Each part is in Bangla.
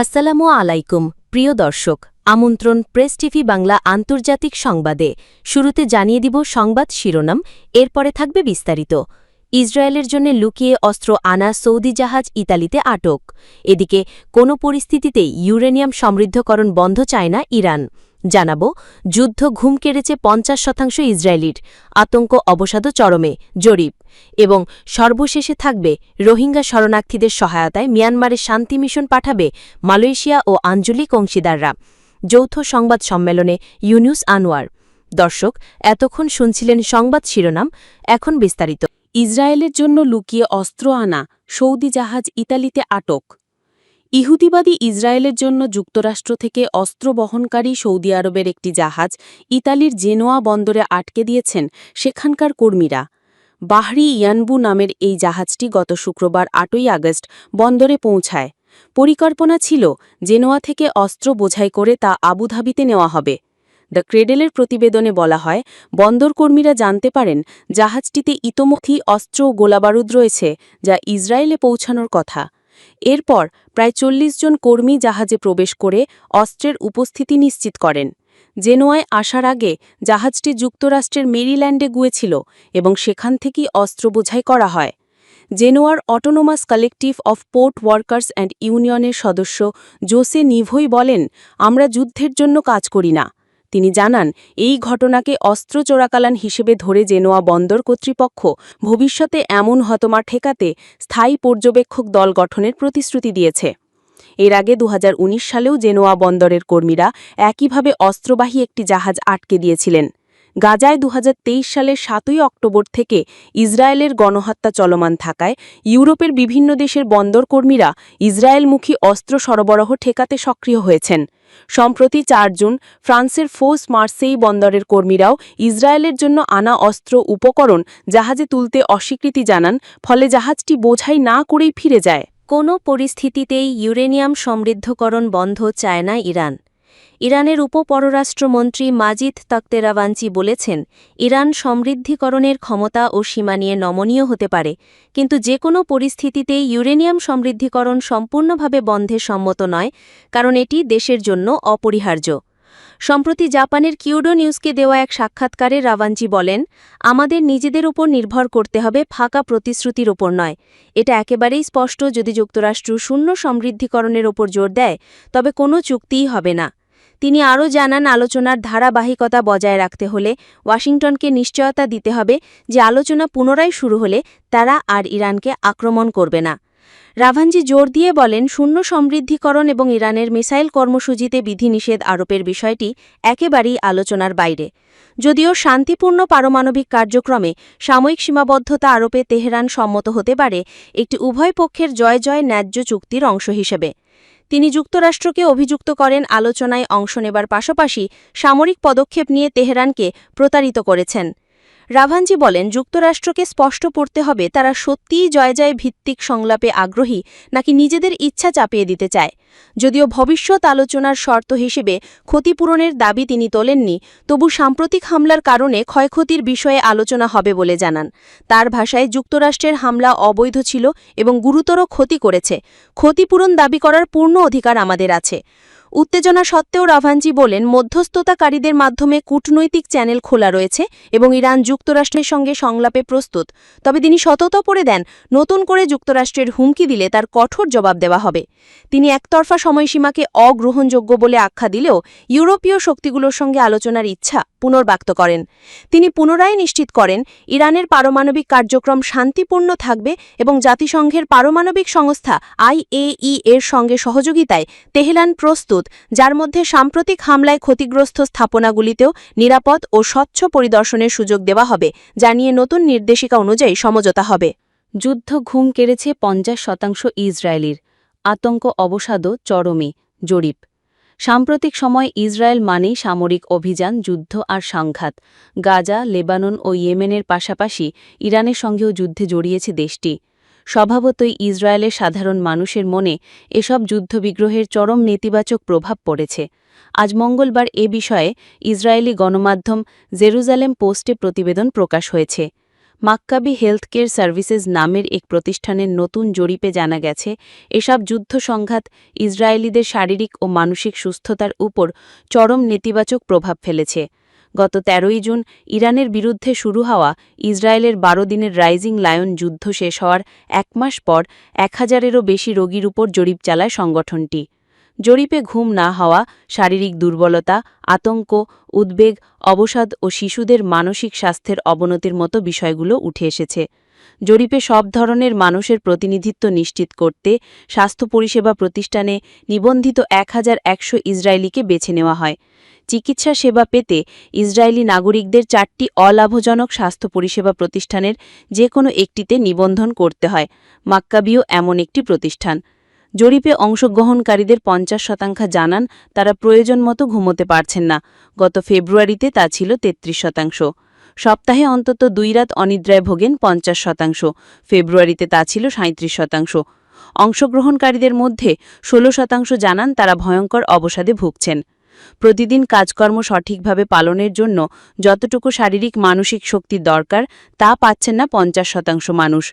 আসসালামু আলাইকুম, প্রিয় দর্শক, আমন্ত্রণ প্রেস টিভি বাংলা আন্তর্জাতিক সংবাদে। শুরুতে জানিয়ে দিব সংবাদ শিরোনাম, এরপরে থাকবে বিস্তারিত। ইসরায়েলের জন্য লুকিয়ে অস্ত্র আনা সৌদি জাহাজ ইতালিতে আটক। এদিকে কোনো পরিস্থিতিতেই ইউরেনিয়াম সমৃদ্ধকরণ বন্ধ চায় না ইরান। জানাব, যুদ্ধ ঘুম কেড়েছে পঞ্চাশ শতাংশ ইসরায়েলির। আতঙ্ক, অবসাদ চরমে, জরিপ। এবং সর্বশেষে থাকবে রোহিঙ্গা শরণার্থীদের সহায়তায় মিয়ানমারের শান্তি মিশন পাঠাবে মালয়েশিয়া ও আঞ্চলিক অংশীদাররা। যৌথ সংবাদ সম্মেলনে ইউনিউস আনোয়ার। দর্শক, এতক্ষণ শুনছিলেন সংবাদ শিরোনাম, এখন বিস্তারিত। ইসরায়েলের জন্য লুকিয়ে অস্ত্র আনা, সৌদি জাহাজ ইতালিতে আটক। ইহুদিবাদী ইসরায়েলের জন্য যুক্তরাষ্ট্র থেকে অস্ত্র বহনকারী সৌদি আরবের একটি জাহাজ ইতালির জেনোয়া বন্দরে আটকে দিয়েছেন সেখানকার কর্মীরা। বাহরি ইয়ানবু নামের এই জাহাজটি গত শুক্রবার আটই আগস্ট বন্দরে পৌঁছায়। পরিকল্পনা ছিল জেনোয়া থেকে অস্ত্র বোঝাই করে তা আবুধাবিতে নেওয়া হবে। দ্য ক্রেডেলের প্রতিবেদনে বলা হয় বন্দরকর্মীরা জানতে পারেন জাহাজটিতে ইতোমধ্যেই অস্ত্র ও গোলাবারুদ রয়েছে যা ইসরায়েলে পৌঁছানোর কথা। এরপর প্রায় চল্লিশ জন কর্মী জাহাজে প্রবেশ করে অস্ত্রের উপস্থিতি নিশ্চিত করেন। জেনোয়ায় আসার আগে জাহাজটি যুক্তরাষ্ট্রের মেরিল্যান্ডে গুয়েছিল এবং সেখান থেকেই অস্ত্র বোঝাই করা হয়। জেনোয়ার autonomous collective of port workers and ইউনিয়নের সদস্য জোসে নিভই বলেন, আমরা যুদ্ধের জন্য কাজ করি না। তিনি জানান, এই ঘটনাকে অস্ত্র চোরাকালান হিসেবে ধরে জেনোয়া বন্দর কর্তৃপক্ষ ভবিষ্যতে এমন হতমা ঠেকাতে স্থায়ী পর্যবেক্ষক দল গঠনের প্রতিশ্রুতি দিয়েছে। এর আগে দু হাজার উনিশ সালেও জেনোয়া বন্দরের কর্মীরা একইভাবে অস্ত্রবাহী একটি জাহাজ আটকে দিয়েছিলেন। গাজায় দু হাজার তেইশ সালের সাতই অক্টোবর থেকে ইসরায়েলের গণহত্যা চলমান থাকায় ইউরোপের বিভিন্ন দেশের বন্দর কর্মীরা ইসরায়েলমুখী অস্ত্র সরবরাহ ঠেকাতে সক্রিয় হয়েছেন। সম্প্রতি চার জুন ফ্রান্সের ফোস মার্সেই বন্দরের কর্মীরাও ইসরায়েলের জন্য আনা অস্ত্র উপকরণ জাহাজে তুলতে অস্বীকৃতি জানান, ফলে জাহাজটি বোঝাই না করেই ফিরে যায়। কোনো পরিস্থিতিতেই ইউরেনিয়াম সমৃদ্ধকরণ বন্ধ চায় না ইরান। ইরানের উপপররাষ্ট্রমন্ত্রী মাজিদ তক্তেরাবাঞ্চি বলেছেন, ইরান সমৃদ্ধিকরণের ক্ষমতা ও সীমা নিয়ে নমনীয় হতে পারে, কিন্তু যে কোনো পরিস্থিতিতেই ইউরেনিয়াম সমৃদ্ধিকরণ সম্পূর্ণভাবে বন্ধে সম্মত নয়, কারণ এটি দেশের জন্য অপরিহার্য। সম্প্রতি জাপানের কিউডো নিউজকে দেওয়া এক সাক্ষাৎকারে রাভাঞ্চি বলেন, আমাদের নিজেদের উপর নির্ভর করতে হবে ফাঁকা প্রতিশ্রুতির ওপর নয়। এটা একেবারেই স্পষ্ট যদি যুক্তরাষ্ট্র শূন্য সমৃদ্ধিকরণের ওপর জোর দেয়, তবে কোনো চুক্তিই হবে না। তিনি আরও জানান, আলোচনার ধারাবাহিকতা বজায় রাখতে হলে ওয়াশিংটনকে নিশ্চয়তা দিতে হবে যে আলোচনা পুনরায় শুরু হলে তারা আর ইরানকে আক্রমণ করবে না। রাভানজি জোর দিয়ে বলেন, শূন্য সমৃদ্ধিকরণ এবং ইরানের মিসাইল কর্মসূচিতে বিধিনিষেধ আরোপের বিষয়টি একেবারেই আলোচনার বাইরে। যদিও শান্তিপূর্ণ পারমাণবিক কার্যক্রমে সাময়িক সীমাবদ্ধতা আরোপে তেহরান সম্মত হতে পারে, একটি উভয় পক্ষের জয় জয় ন্যায্য চুক্তির অংশ হিসেবে। তিনি যুক্তরাষ্ট্রকে অভিযুক্ত করেন আলোচনায় অংশ নেবার পাশাপাশি সামরিক পদক্ষেপ নিয়ে তেহরানকে প্রতারিত করেছেন। রাভাঞ্জি বলেন, যুক্তরাষ্ট্রকে স্পষ্ট পড়তে হবে তারা সত্যিই জয় জয় ভিত্তিক সংলাপে আগ্রহী নাকি নিজেদের ইচ্ছা চাপিয়ে দিতে চায়। যদিও ভবিষ্যৎ আলোচনার শর্ত হিসেবে ক্ষতিপূরণের দাবি তিনি তোলেননি, তবু সাম্প্রতিক হামলার কারণে ক্ষয়ক্ষতির বিষয়ে আলোচনা হবে বলে জানান। তার ভাষায়, যুক্তরাষ্ট্রের হামলা অবৈধ ছিল এবং গুরুতর ক্ষতি করেছে। ক্ষতিপূরণ দাবি করার পূর্ণ অধিকার আমাদের আছে। উত্তেজনা সত্ত্বেও রাভাঞ্জি বলেন, মধ্যস্থতাকারীদের মাধ্যমে কূটনৈতিক চ্যানেল খোলা রয়েছে এবং ইরান যুক্তরাষ্ট্রের সঙ্গে সংলাপে প্রস্তুত। তবে তিনি সততা পড়ে দেন, নতুন করে যুক্তরাষ্ট্রের হুমকি দিলে তার কঠোর জবাব দেওয়া হবে। তিনি একতরফা সময়সীমাকে অগ্রহণযোগ্য বলে আখ্যা দিলেও ইউরোপীয় শক্তিগুলোর সঙ্গে আলোচনার ইচ্ছা পুনর্ব্যক্ত করেন। তিনি পুনরায় নিশ্চিত করেন, ইরানের পারমাণবিক কার্যক্রম শান্তিপূর্ণ থাকবে এবং জাতিসংঘের পারমাণবিক সংস্থা আইএই এর সঙ্গে সহযোগিতায় তেহরান প্রস্তুত। যার মধ্যে সাম্প্রতিক হামলায় ক্ষতিগ্রস্ত স্থাপনাগুলিতেও নিরাপদ ও স্বচ্ছ পরিদর্শনের সুযোগ দেওয়া হবে, যা নিয়ে নতুন নির্দেশিকা অনুযায়ী সমঝোতা হবে। যুদ্ধ ঘুম কেড়েছে পঞ্চাশ শতাংশ ইসরায়েলির। আতঙ্ক, অবসাদও চরমে, জরিপ। সাম্প্রতিক সময় ইসরায়েল মানেই সামরিক অভিযান, যুদ্ধ আর সংঘাত। গাজা, লেবানন ও ইয়েমেনের পাশাপাশি ইরানের সঙ্গেও যুদ্ধে জড়িয়েছে দেশটি। স্বভাবতই ইসরায়েলের সাধারণ মানুষের মনে এসব যুদ্ধবিগ্রহের চরম নেতিবাচক প্রভাব পড়েছে। আজ মঙ্গলবার এ বিষয়ে ইসরায়েলি গণমাধ্যম জেরুজালেম পোস্টে প্রতিবেদন প্রকাশ হয়েছে। মাক্কাবি হেলথ কেয়ার সার্ভিসেস নামের এক প্রতিষ্ঠানের নতুন জরিপে জানা গেছে, এসব যুদ্ধ সংঘাত ইসরায়েলিদের শারীরিক ও মানসিক সুস্থতার উপর চরম নেতিবাচক প্রভাব ফেলেছে। গত তেরোই জুন ইরানের বিরুদ্ধে শুরু হওয়া ইসরায়েলের বারো দিনের রাইজিং লায়ন যুদ্ধ শেষ হওয়ার এক মাস পর এক হাজারেরও বেশি রোগীর উপর জরিপ চালায় সংগঠনটি। জরিপে ঘুম না হওয়া, শারীরিক দুর্বলতা, আতঙ্ক, উদ্বেগ, অবসাদ ও শিশুদের মানসিক স্বাস্থ্যের অবনতির মতো বিষয়গুলো উঠে এসেছে। জরিপে সব ধরনের মানুষের প্রতিনিধিত্ব নিশ্চিত করতে স্বাস্থ্য পরিষেবা প্রতিষ্ঠানে নিবন্ধিত এক হাজার একশো ইসরায়েলিকে বেছে নেওয়া হয়। চিকিৎসা সেবা পেতে ইসরায়েলি নাগরিকদের চারটি অলাভজনক স্বাস্থ্য পরিষেবা প্রতিষ্ঠানের যে কোনো একটিতে নিবন্ধন করতে হয়। মাক্কাবিও এমন একটি প্রতিষ্ঠান। জরিপে অংশগ্রহণকারীদের পঞ্চাশ শতাংশ জানান, তারা প্রয়োজন মতো ঘুমোতে পারছেন না। গত ফেব্রুয়ারিতে তা ছিল তেত্রিশ শতাংশ। সপ্তাহে অন্তত দুই রাত অনিদ্রায় ভোগেন পঞ্চাশ শতাংশ, ফেব্রুয়ারিতে তা ছিল সাঁত্রিশ শতাংশ। অংশগ্রহণকারীদের মধ্যে ষোলো শতাংশ জানান তারা ভয়ঙ্কর অবসাদে ভুগছেন। প্রতিদিন কাজকর্ম সঠিকভাবে পালনের জন্য যতটুকু শারীরিক মানসিক শক্তির দরকার, তা পাচ্ছেন না পঞ্চাশ শতাংশ মানুষ।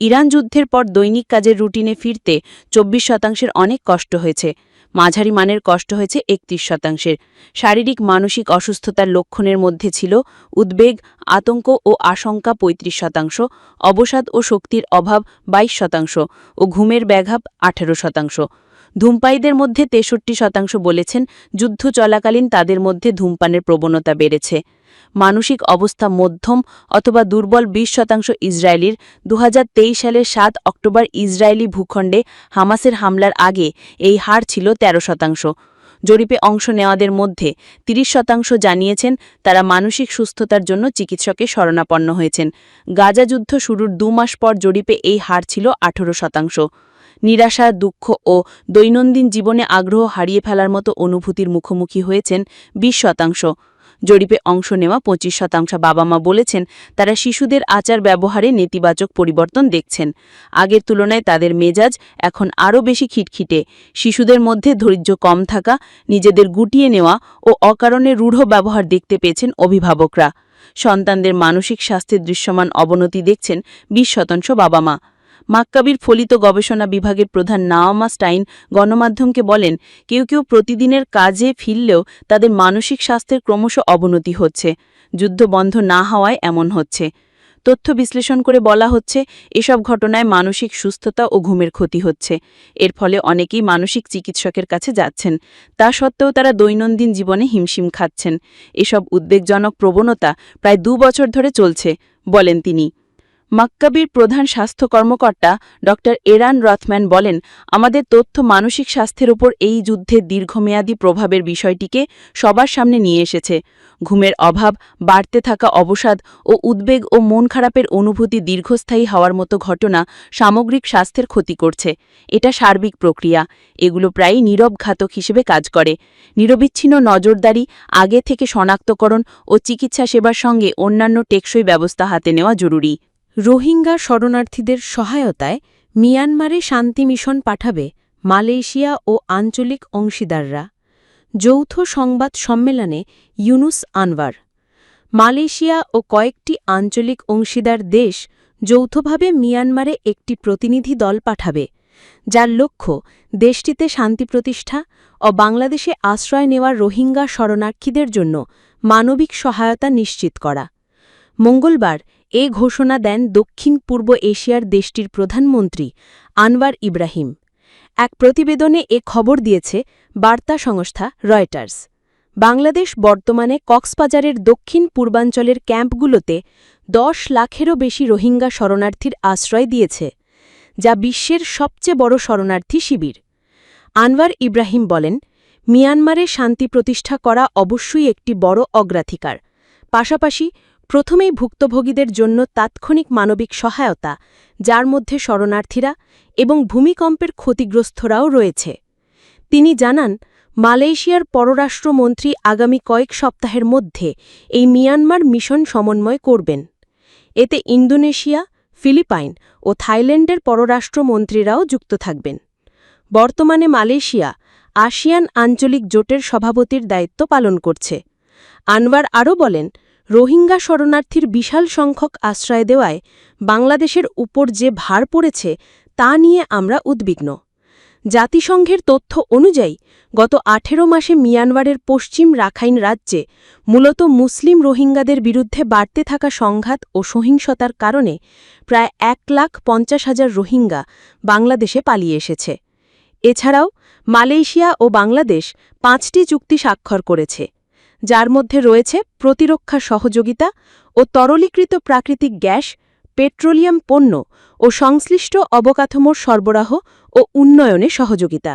ইরান যুদ্ধের পর দৈনিক কাজের রুটিনে ফিরতে চব্বিশ শতাংশের অনেক কষ্ট হয়েছে। মাঝারি মানের কষ্ট হয়েছে একত্রিশ শতাংশের। শারীরিক, মানসিক অসুস্থতার লক্ষণের মধ্যে ছিল উদ্বেগ, আতঙ্ক ও আশঙ্কা ৩৫ শতাংশ, অবসাদ ও শক্তির অভাব ২২ শতাংশ ও ঘুমের ব্যাঘাত আঠেরো শতাংশ। ধূমপায়ীদের মধ্যে তেষট্টি শতাংশ বলেছেন যুদ্ধ চলাকালীন তাদের মধ্যে ধূমপানের প্রবণতা বেড়েছে। মানসিক অবস্থা মধ্যম অথবা দুর্বল ২০ শতাংশ ইসরায়েলির। দু হাজার তেইশ সালের সাত অক্টোবর ইসরায়েলি ভূখণ্ডে হামাসের হামলার আগে এই হার ছিল ১৩ শতাংশ। জরিপে অংশ নেওয়াদের মধ্যে ৩০ শতাংশ জানিয়েছেন তারা মানসিক সুস্থতার জন্য চিকিৎসকে শরণাপন্ন হয়েছেন। গাজা যুদ্ধ শুরুর দু মাস পর জরিপে এই হার ছিল ১৮ শতাংশ। নিরাশা, দুঃখ ও দৈনন্দিন জীবনে আগ্রহ হারিয়ে ফেলার মতো অনুভূতির মুখোমুখি হয়েছেন ২০ শতাংশ। জরিপে অংশ নেওয়া পঁচিশ শতাংশ বাবা মা বলেছেন, তারা শিশুদের আচার ব্যবহারে নেতিবাচক পরিবর্তন দেখছেন। আগের তুলনায় তাদের মেজাজ এখন আরও বেশি খিটখিটে। শিশুদের মধ্যে ধৈর্য কম থাকা, নিজেদের গুটিয়ে নেওয়া ও অকারণে রূঢ় ব্যবহার দেখতে পেয়েছেন অভিভাবকরা। সন্তানদের মানসিক স্বাস্থ্যের দৃশ্যমান অবনতি দেখছেন বিশ শতাংশ বাবা মা মাক্কাবির ফলিত গবেষণা বিভাগের প্রধান নাওমা স্টাইন গণমাধ্যমকে বলেন, কেউ কেউ প্রতিদিনের কাজে ফিরলেও তাদের মানসিক স্বাস্থ্যের ক্রমশ অবনতি হচ্ছে। যুদ্ধ বন্ধ না হওয়ায় এমন হচ্ছে। তথ্য বিশ্লেষণ করে বলা হচ্ছে, এসব ঘটনায় মানসিক সুস্থতা ও ঘুমের ক্ষতি হচ্ছে। এর ফলে অনেকেই মানসিক চিকিৎসকের কাছে যাচ্ছেন। তা সত্ত্বেও তারা দৈনন্দিন জীবনে হিমশিম খাচ্ছেন। এসব উদ্বেগজনক প্রবণতা প্রায় দু বছর ধরে চলছে, বলেন তিনি। মাক্কাবির প্রধান স্বাস্থ্য কর্মকর্তা ড. এরান রথম্যান বলেন, আমাদের তথ্য মানসিক স্বাস্থ্যের উপর এই যুদ্ধের দীর্ঘমেয়াদী প্রভাবের বিষয়টিকে সবার সামনে নিয়ে এসেছে। ঘুমের অভাব, বাড়তে থাকা অবসাদ ও উদ্বেগ ও মন খারাপের অনুভূতি দীর্ঘস্থায়ী হওয়ার মতো ঘটনা সামগ্রিক স্বাস্থ্যের ক্ষতি করছে। এটা সার্বিক প্রক্রিয়া। এগুলো প্রায়ই নীরব ঘাতক হিসেবে কাজ করে। নিরবিচ্ছিন্ন নজরদারি, আগে থেকে শনাক্তকরণ ও চিকিৎসা সেবার সঙ্গে অন্যান্য টেকসই ব্যবস্থা হাতে নেওয়া জরুরি। রোহিঙ্গা শরণার্থীদের সহায়তায় মিয়ানমারে শান্তি মিশন পাঠাবে মালয়েশিয়া ও আঞ্চলিক অংশীদাররা। যৌথ সংবাদ সম্মেলনে ইউনুস আনওয়ার, মালয়েশিয়া ও কয়েকটি আঞ্চলিক অংশীদার দেশ যৌথভাবে মিয়ানমারে একটি প্রতিনিধি দল পাঠাবে, যার লক্ষ্য দেশটিতে শান্তি প্রতিষ্ঠা ও বাংলাদেশে আশ্রয় নেওয়া রোহিঙ্গা শরণার্থীদের জন্য মানবিক সহায়তা নিশ্চিত করা। মঙ্গলবার এ ঘোষণা দেন দক্ষিণ পূর্ব এশিয়ার দেশটির প্রধানমন্ত্রী আনওয়ার ইব্রাহিম। এক প্রতিবেদনে এ খবর দিয়েছে, বার্তা সংস্থা রয়টার্স। বাংলাদেশ বর্তমানে কক্সবাজারের দক্ষিণ পূর্বাঞ্চলের ক্যাম্পগুলোতে দশ লাখেরও বেশি রোহিঙ্গা শরণার্থীর আশ্রয় দিয়েছে, যা বিশ্বের সবচেয়ে বড় শরণার্থী শিবির। আনওয়ার ইব্রাহিম বলেন, মিয়ানমারে শান্তি প্রতিষ্ঠা করা অবশ্যই একটি বড় অগ্রাধিকার। পাশাপাশি প্রথমেই ভুক্তভোগীদের জন্য তাৎক্ষণিক মানবিক সহায়তা, যার মধ্যে শরণার্থীরা এবং ভূমিকম্পের ক্ষতিগ্রস্তরাও রয়েছে। তিনি জানান, মালয়েশিয়ার পররাষ্ট্রমন্ত্রী আগামী কয়েক সপ্তাহের মধ্যে এই মিয়ানমার মিশন সমন্বয় করবেন। এতে ইন্দোনেশিয়া, ফিলিপাইন ও থাইল্যান্ডের পররাষ্ট্রমন্ত্রীরাও যুক্ত থাকবেন। বর্তমানে মালয়েশিয়া আসিয়ান আঞ্চলিক জোটের সভাপতির দায়িত্ব পালন করছে। আনওয়ার আরও বলেন রোহিঙ্গা শরণার্থীর বিশাল সংখ্যক আশ্রয় দেওয়ায় বাংলাদেশের উপর যে ভার পড়েছে, তা নিয়ে আমরা উদ্বিগ্ন। জাতিসংঘের তথ্য অনুযায়ী, গত আঠেরো মাসে মিয়ানমারের পশ্চিম রাখাইন রাজ্যে মূলত মুসলিম রোহিঙ্গাদের বিরুদ্ধে বাড়তে থাকা সংঘাত ও সহিংসতার কারণে প্রায় এক লাখ পঞ্চাশ হাজার রোহিঙ্গা বাংলাদেশে পালিয়ে এসেছে। এছাড়াও, মালয়েশিয়া ও বাংলাদেশ পাঁচটি চুক্তি স্বাক্ষর করেছে। যার মধ্যে রয়েছে প্রতিরক্ষা সহযোগিতা ও তরলীকৃত প্রাকৃতিক গ্যাস, পেট্রোলিয়াম পণ্য ও সংশ্লিষ্ট অবকাঠামোর সরবরাহ ও উন্নয়নে সহযোগিতা।